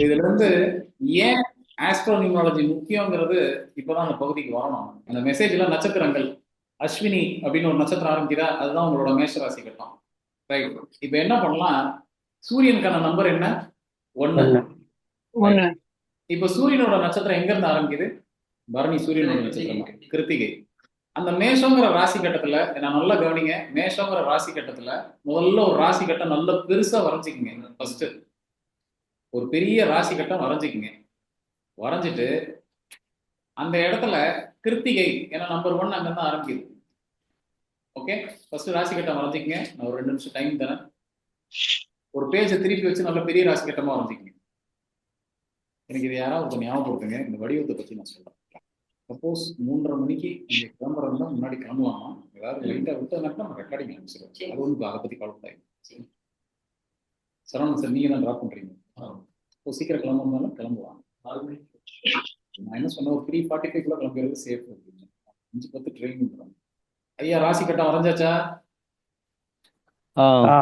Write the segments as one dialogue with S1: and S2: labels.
S1: இதுல இருந்து ஏன் ஆஸ்ட்ரோனிமாலஜி முக்கியங்கிறது இப்பதான் அந்த பகுதிக்கு வரணும். அந்த மெசேஜ்ல நட்சத்திரங்கள் அஸ்வினி அப்படின்னு ஒரு நட்சத்திரம் ஆரம்பிக்குதா? அதுதான் உங்களோட மேஷ ராசி கட்டம். ரைட் இப்போ என்ன பண்ணலாம்? சூரியனுக்கான நம்பர் என்ன.
S2: ஒண்ணு.
S1: இப்ப சூரியனோட நட்சத்திரம் எங்க இருந்து ஆரம்பிக்குது? பரணி சூரியனோட நட்சத்திரம். கிருத்திகை. அந்த மேஷங்கிற ராசி கட்டத்துல நான் நல்லா கவனிங்க. மேஷங்கிற ராசி கட்டத்துல முதல்ல ஒரு ராசி கட்டம் நல்ல பெருசா வரைஞ்சிக்கங்க. ஃபர்ஸ்ட் ஒரு பெரிய ராசி கட்டம் வரைஞ்சிக்கங்க. வரைஞ்சிட்டு அந்த இடத்துல கிருத்திகை ஏன்னா நம்பர் ஒன் அங்க தான் ஆரம்பிக்குது. ஓகே ஃபர்ஸ்ட் ராசி கட்டம் வரைஞ்சிக்கங்க. நான் ஒரு ரெண்டு நிமிஷம் டைம் தரேன். ஒரு பேஜை திருப்பி வச்சு நல்ல பெரிய ராசி கட்டமா வரைஞ்சிக்கங்க. எனக்கு இது யாராவது கொஞ்சம் ஞாபகப்படுத்துங்க. இந்த வடிவத்தை பத்தி நான் சொல்றேன். சப்போஸ் மூன்றரை மணிக்கு நீங்க கிளம்புறதுனா முன்னாடி கிளம்பலாமா ஏதாவது லைட்டா விட்டதுனாக்கா நம்ம ரெக்கார்டிங் ஆரம்பிச்சிருவோம். அது ஒன்று அதை பத்தி கவலைப்படாது சரவணன் சார் நீங்க தான் ட்ராப் பண்றீங்க. இப்போ சீக்கிரம் கிளம்புறதுனால கிளம்பலாம் நான் என்ன சொன்னேன் ஒரு த்ரீ ஃபார்ட்டி ஃபைவ் குள்ள கிளம்புறது சேஃப் அப்படின்னு அஞ்சு பத்து ட்ரெயின் ஐயா ராசி கட்டம் வரைஞ்சாச்சா?
S2: ஆ.
S3: ஆ.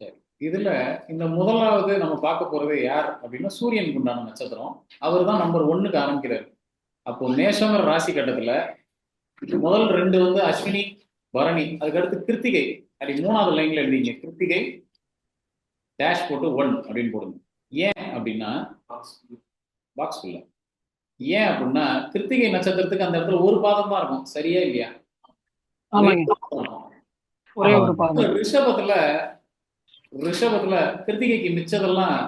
S1: சரி. இதுல இந்த முதலாவது நம்ம பார்க்க போறது யார் அப்படின்னா சூரியனுக்கு உண்டான நட்சத்திரம். அவர் தான் நம்பர் ஒன்னுக்கு ஆரம்பிக்கிறார். அப்போ மேஷங்கிற ராசி கட்டத்துல முதல் ரெண்டு வந்து அஸ்வினி பரணி அதுக்கடுத்து கிருத்திகை. அப்படி மூணாவது லைன்ல எழுதிங்க கிருத்திகை டேஷ் போட்டு ஒன் அப்படின்னு போடுங்க. ஏன் அப்படின்னா பாக்ஸ் குள்ள ஏன் அப்படின்னா கிருத்திகை நட்சத்திரத்துக்கு அந்த இடத்துல ஒரு பாதம் தான் இருக்கும். சரியா இல்லையா?
S3: ஒரே ஒரு பாதம்.
S1: ரிஷபத்துல ரிஷபத்துல கிருத்திகைக்கு மிச்சதெல்லாம்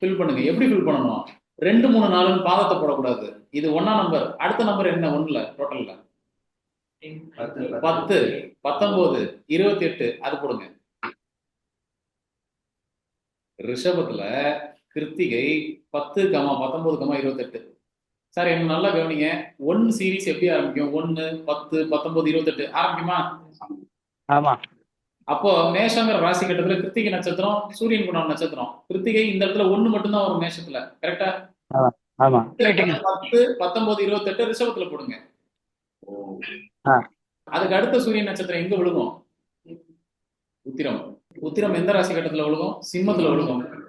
S1: ஃபில் பண்ணுங்க. எப்படி ஃபில் பண்ணணும்? ரெண்டு மூணு நாலுன்னு பாதத்தை போடக்கூடாது. இது ஒன்னா நம்பர் அடுத்த நம்பர் என்ன? ஒண்ணுல டோட்டல்ல பத்து பத்தொன்பது இருபத்தி எட்டு அது போடுங்க. ரிஷபத்துல கிருத்திகை பத்து கமா பத்தொன்பது கமா இருபத்தெட்டு. சார் என்ன நல்லா கவனிங்க. ஒன் சீரிஸ் எப்படி ஆரம்பிக்கும்? ஒன்னு பத்து பத்தொன்பது இருபத்தெட்டு. ஆரம்பிக்குமா?
S2: ஆமா.
S1: அப்போ மேஷங்கிற ராசி கட்டத்துல கிருத்திகை நட்சத்திரம் சூரியன் குணம் நட்சத்திரம். கிருத்திகை இந்த இடத்துல ஒண்ணு மட்டும்தான் வரும் மேஷத்துல. கரெக்டா. பத்து பத்தொன்பது இருபத்தெட்டு ரிஷபத்துல போடுங்க. அதுக்கு அடுத்த சூரியன் நட்சத்திரம் எங்க விழுகும்? உத்திரம். உத்திரம் எந்த ராசி கட்டத்துல விழுகும்? சிம்மத்துல விழுகும்.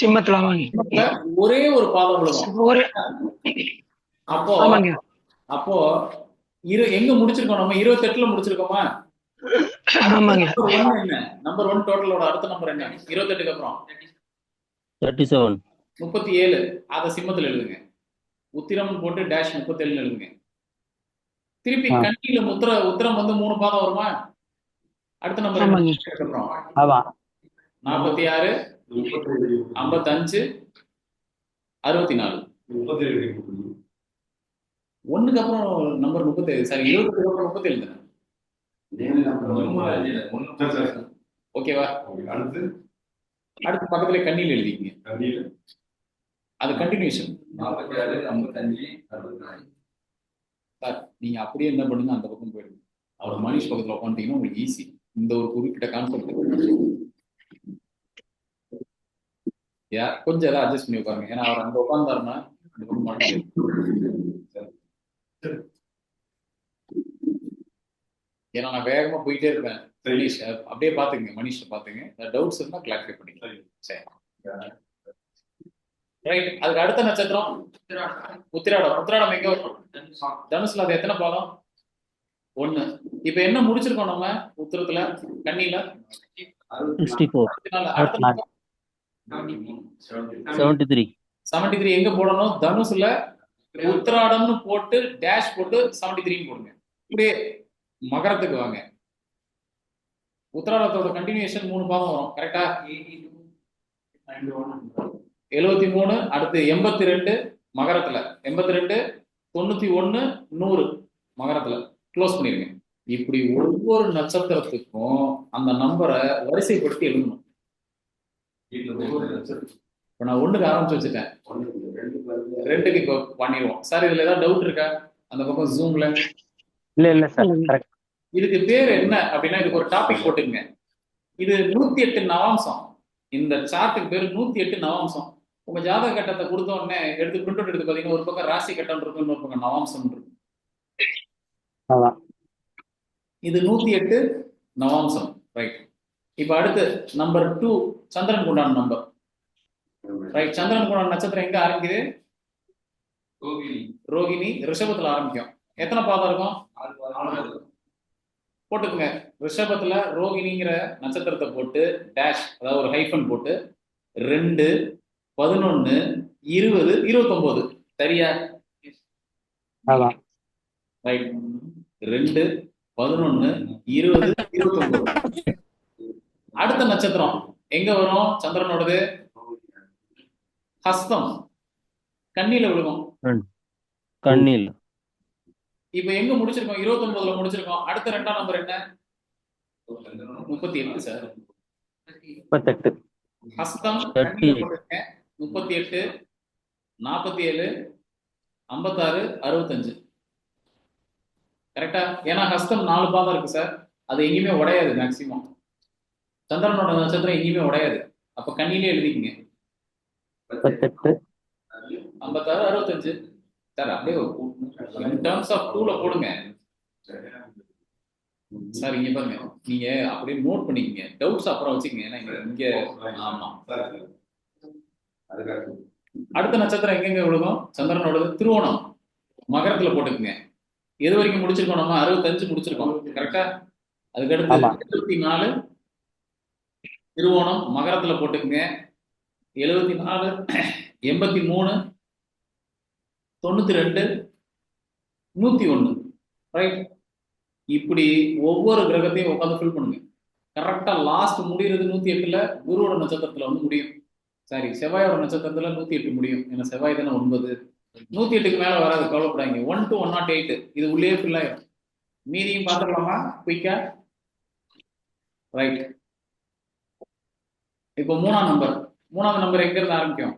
S3: சிம்மத்துல
S1: ஒரே ஒரு பாதம் விழுகும்.
S3: ஒரு.
S1: அப்போ
S3: ஆமாங்க.
S1: அப்போ இரு எங்க முடிச்சிருக்கோம் நம்ம? இருபத்தெட்டுல முடிச்சிருக்கோமா?
S3: ஆமாங்க.
S1: நம்பர் ஒன் என்ன? நம்பர் ஒன் டோட்டலோட அடுத்த நம்பர் என்ன? இருபத்தெட்டுக்கு அப்புறம்.
S2: தேர்ட்டி செவன்
S1: முப்பத்தி ஏழு. அதை சிம்மத்துல எழுதுங்க. உத்திரம் போட்டு டேஷ் முப்பத்தி ஏழுன்னு எழுதுங்க. திருப்பி
S2: ஆ.
S1: கண்டியில முத்திர உத்திரம் வந்து மூணு பாதம் வருமா? அடுத்த நம்பர் நாற்பத்தி ஆறு ஐம்பத்தஞ்சு அறுபத்தி நாலு ஒண்ணுக்கு அப்புறம் நம்பர் முப்பத்தி ஏழு சாரி இருபத்தி அப்புறம் முப்பத்தி ஓகேவா
S4: அடுத்து?
S1: அடுத்து பக்கத்துல கண்ணியில்
S4: கண்டியில்.
S1: அது கண்டினியூஷன்
S4: நாற்பத்தி ஆறு ஐம்பத்தஞ்சு அறுபத்தி
S1: சார் நீங்க அப்படியே என்ன பண்ணுங்க அந்த பக்கம் போயிடுங்க அவர் மனிஷ் பக்கத்துல உட்காந்துட்டீங்கன்னா உங்களுக்கு ஈஸி இந்த ஒரு குறிப்பிட்ட கான்செப்ட் யா கொஞ்சம் ஏதாவது அட்ஜஸ்ட் பண்ணி உட்காருங்க. ஏன்னா அவர் அங்க உட்கார்ந்தாருன்னா இந்த பக்கம் முடியாது. ஏன்னா நான் வேகமா போயிட்டே இருப்பேன். மனிஷ் அப்படியே பாத்துங்க மனிஷ பாத்துங்க டவுட்ஸ் இருந்தா கிளாரிஃபை பண்ணிக்கலாம். சரி. ரைட் அதுக்கு அடுத்த நட்சத்திரம் உத்திராடம். உத்திராடம். எங்க வரும்? தனுசுல அது எத்தனை பாதம்? ஒண்ணு. இப்ப என்ன முடிச்சிருக்கோம் நம்ம உத்திரத்துல? கண்ணில.
S2: செவன்டி த்ரீ
S1: செவன்டி த்ரீ எங்க போடணும்? தனுசுல உத்திராடம்னு போட்டு டேஷ் போட்டு செவன்டி த்ரீ போடுங்க. இப்படியே மகரத்துக்கு வாங்க. உத்திராடத்தோட கண்டினியூஷன் மூணு பாதம் வரும். கரெக்டா எழுபத்தி மூணு அடுத்து எண்பத்தி ரெண்டு மகரத்துல. எண்பத்தி ரெண்டு தொண்ணூத்தி ஒண்ணு நூறு மகரத்துல. க்ளோஸ் பண்ணிருங்க. இப்படி ஒவ்வொரு நட்சத்திரத்துக்கும் அந்த நம்பரை வரிசைப்படுத்தி எழுதணும். இப்ப நான் ஒண்ணுக்கு ஆரம்பிச்சு வச்சுட்டேன். ரெண்டுக்கு இப்போ பண்ணிடுவோம். சார் இதுல ஏதாவது டவுட் இருக்கா? அந்த பக்கம் ஜூம்ல
S2: இல்ல இல்ல சார். கரெக்ட்
S1: இதுக்கு பேர் என்ன அப்படின்னா இதுக்கு ஒரு டாபிக் போட்டுங்க இது நூத்தி எட்டு நவாம்சம். இந்த சார்ட்டுக்கு பேர் நூத்தி எட்டு நவாம்சம். உங்க ஜாதக கட்டத்தை கொடுத்த உடனே எடுத்து பிரிண்ட் அவுட் எடுத்து பாத்தீங்கன்னா ஒரு பக்கம் ராசி கட்டம் இருக்கும் இன்னொரு பக்கம் நவாம்சம் இருக்கும்.
S2: ஆமா
S1: இது நூத்தி எட்டு நவாம்சம். ரைட் இப்போ அடுத்து நம்பர் டூ சந்திரன் உண்டான நம்பர் ரைட் சந்திரன் உண்டான நட்சத்திரம் எங்க ஆரம்பிக்குது? ரோகிணி. ரிஷபத்துல ஆரம்பிக்கும். எத்தனை பாதம் இருக்கும்? போட்டுக்குங்க. ரிஷபத்துல ரோகிணிங்கிற நட்சத்திரத்தை போட்டு டேஷ் அதாவது ஒரு ஹைஃபன் போட்டு ரெண்டு பதினொன்னு இருபது இருபத்தொன்பது சரியா? ரைட் ரெண்டு பதினொன்னு இருபது இருபத்தொன்பது அடுத்த நட்சத்திரம். எங்க வரும்? சந்திரனோடது? ஹஸ்தம். கண்ணில விழுகும்.
S2: கண்ணில்.
S1: இப்ப எங்க முடிச்சிருக்கோம்? இருபத்தொன்பதுல முடிச்சிருக்கோம். அடுத்த ரெண்டாம் நம்பர் என்ன? முப்பத்தி எட்டு சார்.
S2: முப்பத்தெட்டு.
S1: ஹஸ்தம். முப்பத்தி எட்டு நாற்பத்தி ஏழு ஐம்பத்தாறு அறுபத்தஞ்சு. கரெக்டா? ஏன்னா ஹஸ்தம் நாலு பாதம் இருக்கு சார். அது எங்கேயுமே உடையாது மேக்சிமம் சந்திரனோட நட்சத்திரம் எங்கேயுமே உடையாது. அப்ப கண்ணிலே எழுதிக்கங்க. ஐம்பத்தாறு அறுபத்தஞ்சு. சார் அப்படியே இன் டேர்ம்ஸ் ஆஃப் டூல போடுங்க. சார் இங்க பாருங்க. நீங்க அப்படியே நோட் பண்ணிக்கங்க. டவுட்ஸ் அப்புறம் வச்சுக்கங்க. ஏன்னா இங்க ஆமா. அடுத்த நட்சத்திரம் எங்கெங்க விழுகும்? சந்திரனோடது திருவோணம். மகரத்துல போட்டுக்குங்க. எது வரைக்கும் முடிச்சிருக்கோம் நம்ம? அறுபத்தஞ்சு முடிச்சிருக்கோம். கரெக்டா அதுக்கடுத்து. எழுபத்தி நாலு திருவோணம். மகரத்துல போட்டுக்குங்க. எழுபத்தி நாலு எண்பத்தி மூணு தொண்ணூத்தி ரெண்டு நூத்தி ஒண்ணு ரைட் இப்படி ஒவ்வொரு கிரகத்தையும் உட்காந்து ஃபில் பண்ணுங்க. கரெக்டா லாஸ்ட் முடியறது நூத்தி எட்டுல குருவோட நட்சத்திரத்துல வந்து முடியும். சாரி செவ்வாயோட நட்சத்திரத்துல நூத்தி எட்டு முடியும். ஏன்னா செவ்வாய் தானே ஒன்பது. நூத்தி எட்டுக்கு மேல வராது கவலைப்படாங்க one two one nought eight இது உள்ளே ஃபில் மீதியும் பார்த்துக்கலாமா? குயிக்கா ரைட் இப்போ மூணாம் நம்பர் மூணாவது நம்பர் எங்க இருந்து ஆரம்பிக்கும்?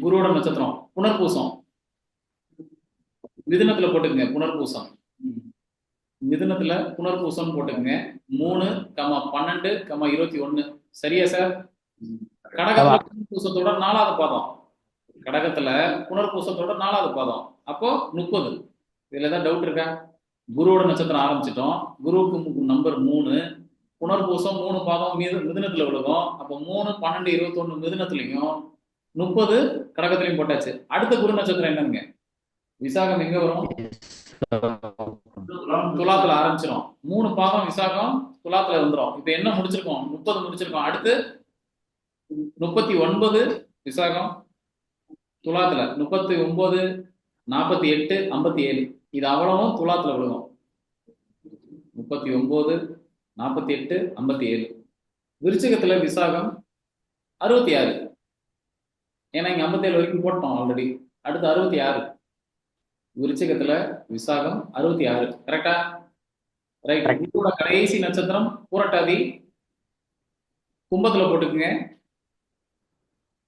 S1: குருவோட நட்சத்திரம். புனர்பூசம். மிதுனத்துல போட்டுக்கங்க புனர்பூசம். மிதுனத்துல புனர்பூசம் போட்டுக்கங்க. மூணு கமா பன்னெண்டு கமா இருபத்தி ஒன்னு. சரியா சார் கடகத்துல புனர்பூசத்தோட நாலாவது பாதம். கடகத்துல புனர்பூசத்தோட நாலாவது பாதம். அப்போ முப்பது. இதுல ஏதாவது டவுட் இருக்கா? குருவோட நட்சத்திரம் ஆரம்பிச்சிட்டோம். குருவுக்கு நம்பர் மூணு. புனர்பூசம் மூணு பாதம் மிது மிதுனத்துல விழுகும். அப்போ மூணு பன்னெண்டு இருபத்தொன்னு மிதுனத்துலயும் முப்பது கடகத்துலயும் போட்டாச்சு. அடுத்த குரு நட்சத்திரம் என்னங்க? விசாகம் எங்க வரும்? துலாத்துல ஆரம்பிச்சிரும். மூணு பாதம் விசாகம் துலாத்துல வந்துரும் இப்ப என்ன முடிச்சிருக்கோம்? முப்பது முடிச்சிருக்கோம். அடுத்து முப்பத்தி ஒன்பது விசாகம் துலாத்துல. முப்பத்தி ஒன்பது நாற்பத்தி எட்டு ஐம்பத்தி ஏழு. இது அவ்வளவும் துலாத்துல விழுகும். முப்பத்தி ஒன்பது நாற்பத்தி எட்டு ஐம்பத்தி ஏழு. விருச்சிகத்துல விசாகம் அறுபத்தி ஆறு. ஏன்னா இங்க ஐம்பத்தி ஏழு வரைக்கும் போட்டோம் ஆல்ரெடி அடுத்து அறுபத்தி ஆறு. விருச்சிகத்துல விசாகம் அறுபத்தி ஆறு. கரெக்டா ரைட் குருவோட கடைசி நட்சத்திரம் பூரட்டாதி. கும்பத்துல போட்டுக்குங்க.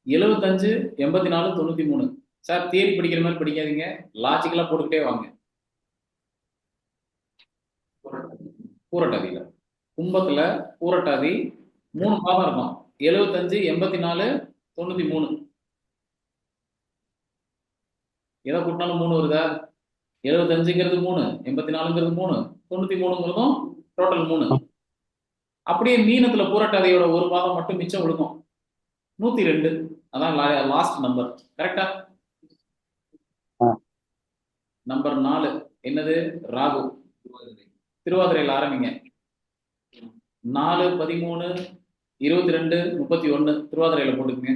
S1: எழுபத்தஞ்சு எண்பத்தி நாலு தொண்ணூத்தி மூணு சார் தியரி படிக்கிற மாதிரி படிக்காதீங்க. லாஜிக்கலா போட்டுக்கிட்டே வாங்க. பூரட்டாதியில. கும்பத்துல பூரட்டாதி மூணு பாதம் இருக்கும்? எழுபத்தஞ்சு எண்பத்தி நாலு தொண்ணூத்தி மூணு எதை கூட்டினாலும் மூணு வருதா? எழுபத்தஞ்சுங்கிறது மூணு எண்பத்தி நாலுங்கிறது மூணு தொண்ணூத்தி மூணுங்கிறதும் டோட்டல் மூணு. அப்படியே மீனத்துல பூரட்டாதியோட ஒரு பாதம் மட்டும் மிச்சம் விழுகும் நூத்தி ரெண்டு. அதான் லாஸ்ட் நம்பர் கரெக்டா. நம்பர் நாலு. என்னது? ராகு. திருவாதிரையில் ஆரம்பிங்க. நாலு பதிமூணு இருபத்தி ரெண்டு முப்பத்தி ஒண்ணு திருவாதிரையில போட்டுக்குங்க.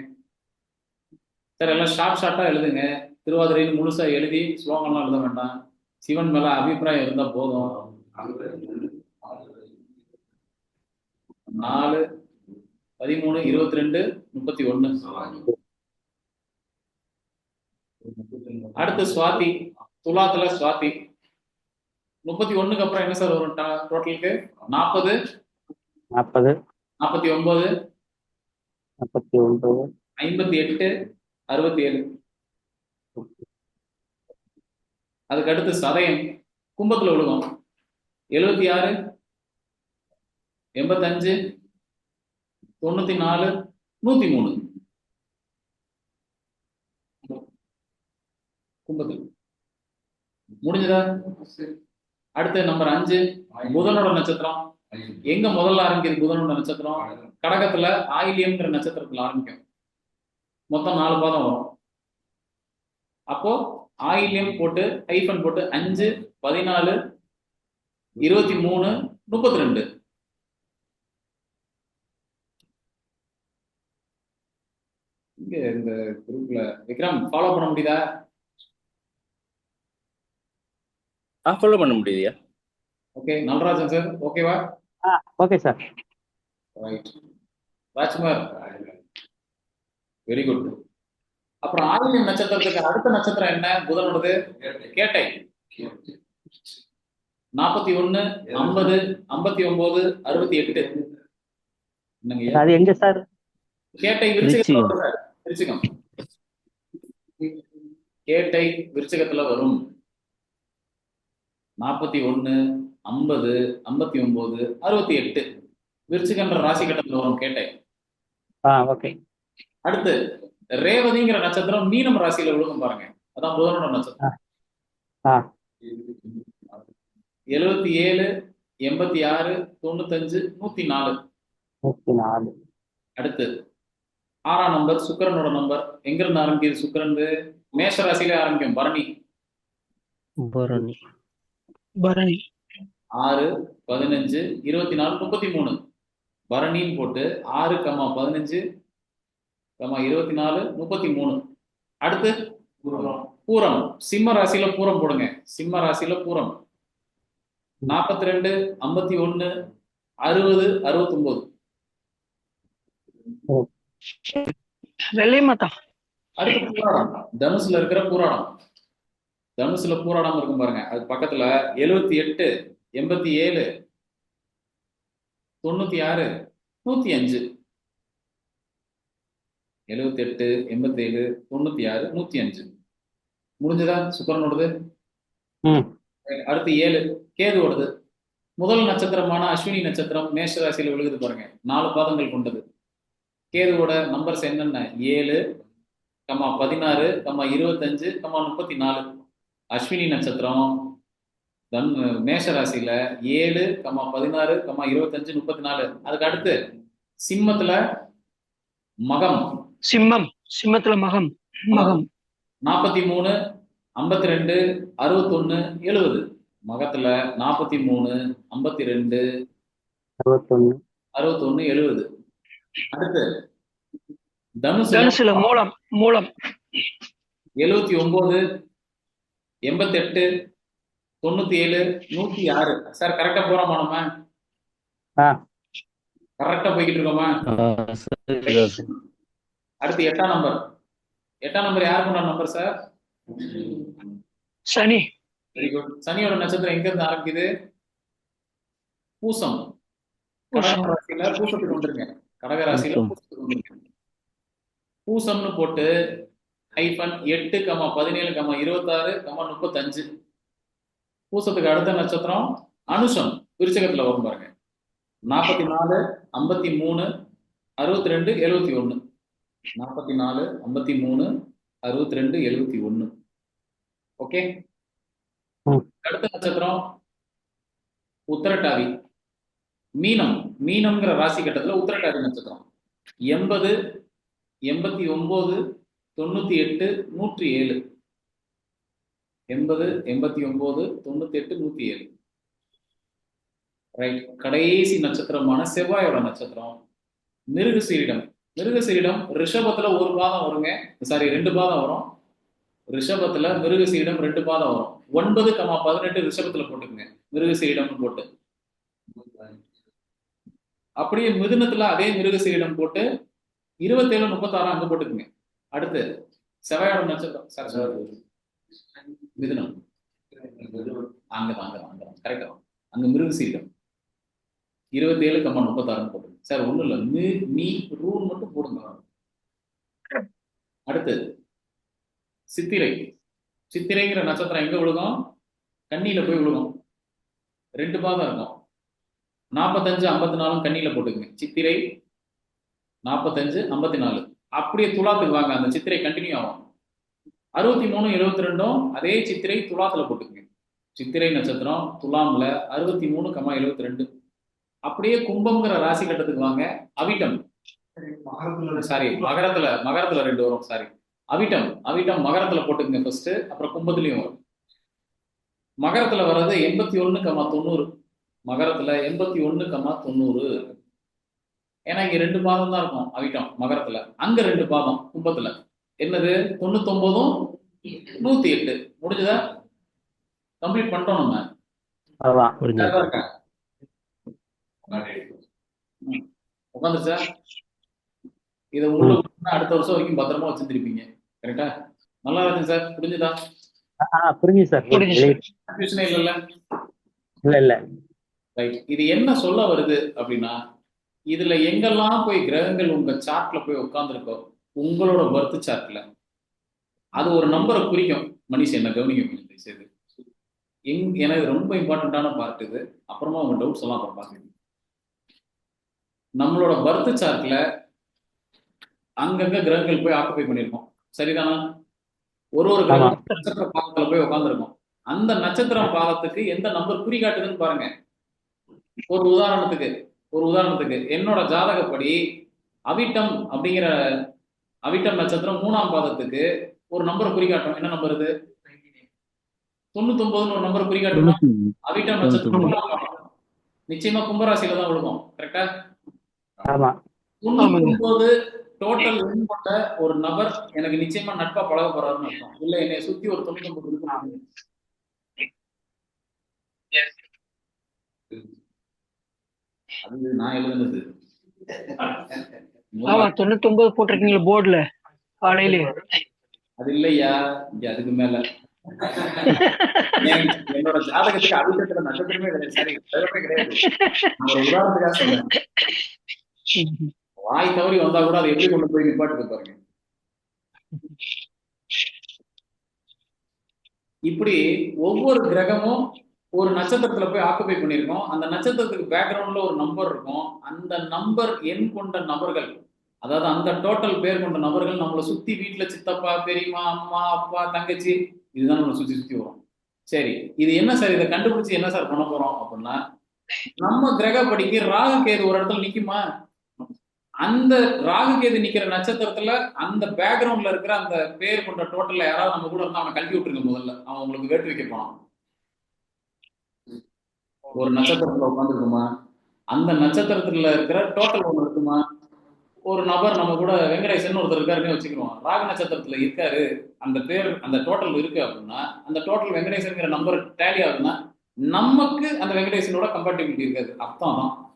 S1: சார் எல்லாம் ஷார்ட் ஷார்ட்டா எழுதுங்க. திருவாதிரைன்னு முழுசா எழுதி ஸ்லோகம்லாம் எழுத வேண்டாம். சிவன் மேல அபிப்பிராயம் இருந்தா போதும். நாலு பதிமூணு இருபத்தி ரெண்டு முப்பத்தி ஒண்ணு அடுத்து சுவாதி துலாத்துல சுவாதி. முப்பத்தி ஒண்ணுக்கு அப்புறம் என்ன சார் வரும் டோட்டலுக்கு? நாற்பது
S2: நாற்பது
S1: நாற்பத்தி ஒன்பது
S2: நாற்பத்தி ஒன்பது
S1: ஐம்பத்தி எட்டு அறுபத்தி ஏழு அதுக்கு அடுத்து சதயம் கும்பத்துல விழுகும். எழுபத்தி ஆறு எண்பத்தஞ்சு தொண்ணூத்தி நாலு நூத்தி மூணு கும்பத்தில். முடிஞ்சதா? அடுத்து நம்பர் அஞ்சு புதனோட நட்சத்திரம். எங்க முதல்ல ஆரம்பிக்குது புதனோட நட்சத்திரம்? கடகத்துல ஆயிலியம்ங்கிற நட்சத்திரத்துல ஆரம்பிக்கும். மொத்தம் நாலு பாதம் வரும். அப்போ ஆயிலியம் போட்டு ஹைஃபன் போட்டு அஞ்சு பதினாலு இருபத்தி மூணு முப்பத்தி ரெண்டு இங்க இந்த குரூப்ல. விக்ரம் ஃபாலோ பண்ண முடியுதா?
S5: ஆ ஃபாலோ பண்ண முடியுதுயா
S1: ஓகே நடராஜன் சார் ஓகேவா
S2: okay sir
S1: right Rajkumar very good அப்புறம் ஆயிலியம் நட்சத்திரத்துக்கு அடுத்த நட்சத்திரம் என்ன? புதனோடது கேட்டை. நாற்பத்தி ஒண்ணு ஐம்பது ஐம்பத்தி ஒன்பது அறுபத்தி எட்டு. என்னங்க
S2: அது எங்க சார்
S1: கேட்டை சார். விருச்சிகம். கேட்டை விருச்சிகத்துல வரும். நாற்பத்தி ஒண்ணு ஐம்பது ஐம்பத்தி ஒன்பது அறுபத்தி எட்டு. விருச்சிகன்ற ராசி கட்டத்துல வரும் கேட்டை.
S2: ஓகே.
S1: அடுத்து ரேவதிங்கிற நட்சத்திரம் மீனம் ராசியில விழுகும் பாருங்க. அதான் புதனோட நட்சத்திரம். எழுபத்தி ஏழு எண்பத்தி ஆறு தொண்ணூத்தஞ்சு நூத்தி நாலு.
S2: நூத்தி நாலு.
S1: அடுத்து ஆறாம் நம்பர் சுக்கிரனோட நம்பர். எங்க இருந்து ஆரம்பிக்குது சுக்கிரன்? மேஷ ராசியில ஆரம்பிக்கும். பரணி.
S2: பரணி.
S3: பரணி.
S1: ஆறு பதினஞ்சு இருபத்தி நாலு முப்பத்தி மூணு பரணின்னு போட்டு ஆறு கமா பதினஞ்சு கமா இருபத்தி நாலு முப்பத்தி மூணு அடுத்து பூரம். சிம்ம ராசியில பூரம் போடுங்க. சிம்ம ராசியில பூரம். நாற்பத்தி ரெண்டு ஐம்பத்தி ஒண்ணு அறுபது அறுபத்தொன்பது
S3: வெள்ளை மாதா.
S1: அடுத்து பூராடம் தனுசுல இருக்கிற பூராடம் தனுசுல பூராடம் இருக்கும் பாருங்க. அது பக்கத்துல எழுபத்தி எட்டு எண்பத்தி ஏழு தொண்ணூத்தி ஆறு நூத்தி அஞ்சு. எழுபத்தி எட்டு எண்பத்தி ஏழு தொண்ணூத்தி ஆறு நூத்தி அஞ்சு. முடிஞ்சதா? சுக்கரனோடது?
S2: ம்.
S1: அடுத்து ஏழு கேதுவோடது. முதல் நட்சத்திரமான அஸ்வினி நட்சத்திரம் மேஷ ராசியில விழுகுது பாருங்க. நாலு பாதங்கள் கொண்டது. கேதுவோட நம்பர்ஸ் என்னென்ன? ஏழு கமா பதினாறு கமா இருபத்தஞ்சு கமா முப்பத்தி நாலு அஸ்வினி நட்சத்திரம் தன் மேஷ ராசியில ஏழு கமா பதினாறு கமா இருபத்தஞ்சு முப்பத்தி நாலு அதுக்கு அடுத்து சிம்மத்துல மகம்.
S3: சிம்மம். சிம்மத்துல மகம். மகம்.
S1: நாற்பத்தி மூணு ஐம்பத்தி ரெண்டு அறுபத்தொன்னு எழுபது மகத்துல நாற்பத்தி மூணு ஐம்பத்தி ரெண்டு
S2: அறுபத்தொன்னு.
S1: அறுபத்தொன்னு எழுபது அடுத்து. தனுசு
S3: தனுசுல மூலம் மூலம்.
S1: எழுபத்தி ஒன்பது எண்பத்தெட்டு தொண்ணூத்தி ஏழு நூத்தி ஆறு சார் கரெக்டா போறோமா நம்ம. கரெக்டா போய்கிட்டு இருக்கோமா? அடுத்து எட்டாம் நம்பர் எட்டாம் நம்பர் யார் கொண்ட number sir
S3: Shani.
S1: Very good சனியோட நட்சத்திரம் எங்க இருந்து ஆரம்பிக்குது? பூசம். பூசத்துக்கு வந்துருங்க. கடக ராசியில
S2: பூசம்.
S1: பூசத்துக்கு வந்துருங்க பூசம்னு போட்டு ஹைபன் எட்டு கமா பதினேழு கமா இருபத்தாறு கமா முப்பத்தஞ்சு. பூசத்துக்கு அடுத்த நட்சத்திரம் அனுஷம் விருச்சகத்துல வரும் பாருங்க. நாற்பத்தி நாலு ஐம்பத்தி மூணு அறுபத்தி ரெண்டு எழுபத்தி ஒண்ணு நாற்பத்தி நாலு ஐம்பத்தி மூணு அறுபத்தி ரெண்டு எழுபத்தி ஒண்ணு ஓகே. அடுத்த நட்சத்திரம் உத்தரட்டாதி. மீனம் மீனம்ங்கிற ராசி கட்டத்துல உத்தரட்டாதி நட்சத்திரம். எண்பது எண்பத்தி ஒன்பது தொண்ணூத்தி எட்டு நூற்றி ஏழு. எண்பது எண்பத்தி ஒன்பது தொண்ணூத்தி எட்டு நூத்தி ஏழு. ரைட் கடைசி நட்சத்திரமான செவ்வாயோட நட்சத்திரம். மிருகசீரிடம். மிருகசீரிடம் ரிஷபத்துல ஒரு பாதம் வருங்க. சாரி ரெண்டு பாதம் வரும். ரிஷபத்துல மிருகசீரிடம் ரெண்டு பாதம் வரும். ஒன்பது கமா பதினெட்டு ரிஷபத்துல போட்டுக்குங்க. மிருகசீரிடம்னு போட்டு. அப்படியே மிதுனத்துல அதே மிருகசீரிடம் போட்டு இருபத்தேழு முப்பத்தாறு அங்க போட்டுக்குங்க. அடுத்து செவ்வாயோட நட்சத்திரம். சார் மிதுனம். அங்கதான் அங்கதான் அங்கதான் கரெக்டா அங்க மிருகசீரிடம் இருபத்தேழு கம்மா முப்பத்தாறுன்னு போட்டு சார் ஒண்ணும் இல்ல. மி மீ ரூல் மட்டும் போடுங்க. அடுத்தது சித்திரை. சித்திரைங்கிற நட்சத்திரம் எங்க விழுகும்? கண்ணியில போய் விழுகும். ரெண்டு பாதம் இருக்கும். நாற்பத்தஞ்சு ஐம்பத்தி நாலும் கண்ணியில போட்டுக்குங்க. சித்திரை நாற்பத்தஞ்சு ஐம்பத்தி நாலு அப்படியே துலாத்துக்கு வாங்க. அந்த சித்திரை கண்டினியூ ஆகும். அறுபத்தி மூணு எழுபத்தி ரெண்டும் அதே சித்திரை துலாத்துல போட்டுக்குங்க. சித்திரை நட்சத்திரம் துலாம்ல அறுபத்தி மூணு கமா எழுபத்தி ரெண்டு அப்படியே கும்பம்ங்கிற ராசி கட்டத்துக்கு வாங்க. அவிட்டம். சாரி மகரத்துல மகரத்துல ரெண்டு வரும். சாரி அவிட்டம். அவிட்டம் மகரத்துல போட்டுக்குங்க ஃபர்ஸ்ட் அப்புறம் கும்பத்துலயும் வரும். மகரத்துல வர்றது எண்பத்தி ஒண்ணு கமா தொண்ணூறு. மகரத்துல எண்பத்தி ஒண்ணு கமா தொண்ணூறு. ஏன்னா இங்க ரெண்டு பாதம் தான் இருக்கும். அவிட்டம் மகரத்துல. அங்க ரெண்டு பாதம் கும்பத்துல. என்னது? தொண்ணூத்தொன்பதும் நூத்தி எட்டு. முடிஞ்சதா? கம்ப்ளீட் பண்ணிட்டோம் நம்ம. உட்காந்துச்சா இதை உள்ள விட்டா அடுத்த வருஷம் வரைக்கும் பத்திரமா வச்சிருந்திருப்பீங்க. கரெக்டா நல்லா இருக்கு சார். புரிஞ்சுதா?
S2: ஆ புரிஞ்சுது சார்.
S1: இல்லைல்ல?
S2: இல்ல இல்ல.
S1: ரைட் இது என்ன சொல்ல வருது அப்படின்னா இதுல எங்கெல்லாம் போய் கிரகங்கள் உங்க சார்ட்ல போய் உட்காந்துருக்கோ உங்களோட பர்த் சார்ட்ல அது ஒரு நம்பரை குறிக்கும். மனுஷன் என்ன கவனிக்க செய்து எங் எனக்கு ரொம்ப இம்பார்ட்டண்ட்டான பார்ட் இது. அப்புறமா உங்க டவுட்ஸ் எல்லாம் அப்புறம் பாருங்க நம்மளோட பர்த் சார்ட்ல அங்கங்க கிரகங்கள் போய் ஆக்குபை பண்ணியிருக்கோம். சரிதானா? ஒரு ஒரு நட்சத்திர பாதத்துல போய் உட்காந்துருக்கோம் அந்த நட்சத்திரம் பாதத்துக்கு எந்த நம்பர் குறிகாட்டுதுன்னு பாருங்க. ஒரு உதாரணத்துக்கு ஒரு உதாரணத்துக்கு என்னோட ஜாதகப்படி அவிட்டம் அப்படிங்கிற அவிட்டம் நட்சத்திரம் மூணாம் பாதத்துக்கு ஒரு நம்பரை குறிகாட்டும். என்ன நம்பர் இது? தொண்ணூத்தொன்பதுன்னு ஒரு நம்பர் குறிகாட்டும் அவிட்டம் நட்சத்திரம் மூணாம் பாதம். நிச்சயமா கும்பராசியில தான் விழுகும் கரெக்டா தொண்ணூத்தொன்பது டோட்டல் வின் பண்ண ஒரு நபர் எனக்கு நிச்சயமா நட்பா பழக போறாருன்னு அர்த்தம். இல்ல என்னை சுத்தி ஒரு தொண்ணூத்தொன்பது இருக்கு அது நான் எழுதுனது.
S3: ஆமா தொண்ணூத்தி ஒன்பது போட்டிருக்கீங்களா போர்டுல காலையில.
S1: அது இல்லையா? இங்க அதுக்கு மேல. என்- என்னோட ஜாதகத்துக்கு நட்சத்திரமே கிடையாது உதாரணத்துக்காக சொல்றேன். வாய் தவறி வந்தா கூட அதை எப்படி கொண்டு போய் நிப்பாட்டுது பாருங்க. இப்படி ஒவ்வொரு கிரகமும் ஒரு நட்சத்திரத்துல போய் ஆக்குபை பண்ணியிருக்கோம். அந்த நட்சத்திரத்துக்கு பேக்ரவுண்ட்ல ஒரு நம்பர் இருக்கும். அந்த நம்பர் எண் கொண்ட நபர்கள் அதாவது அந்த டோட்டல் பேர் கொண்ட நபர்கள் நம்மளை சுத்தி வீட்டுல சித்தப்பா பெரியம்மா அம்மா அப்பா தங்கச்சி இதுதான் நம்மளை சுத்தி சுத்தி வரும். சரி இது என்ன சார்? இதை கண்டுபிடிச்சு என்ன சார் பண்ண போறோம் அப்படின்னா நம்ம கிரகப்படிக்கு ராகு கேது ஒரு இடத்துல நிக்குமா? அந்த ராகுகேது நிக்கிற நட்சத்திரத்துல அந்த பேக்ரவுண்ட்ல இருக்கிற அந்த பேர் கொண்ட டோட்டல்ல யாராவது நம்ம கூட இருந்தா அவனை கல்வி விட்டுருங்க முதல்ல. அவன் உங்களுக்கு வேட்டு வைக்க போனான் ஒரு நட்சத்திரத்துல உட்காந்துருக்குமா அந்த நட்சத்திரத்துல இருக்கிற டோட்டல் ஒண்ணு இருக்குமா? ஒரு நபர் நம்ம கூட வெங்கடேசன் ஒருத்தர் இருக்காருன்னு வச்சுக்கிறோம். ராகு நட்சத்திரத்துல இருக்காரு. அந்த பேர் அந்த டோட்டல் இருக்கு அப்படின்னா அந்த டோட்டல் வெங்கடேசன்ங்கிற நம்பர் டேலி ஆகுதுன்னா நமக்கு அந்த வெங்கடேசனோட கம்பேட்டிபிலிட்டி இருக்காது. அர்த்தம்? தான்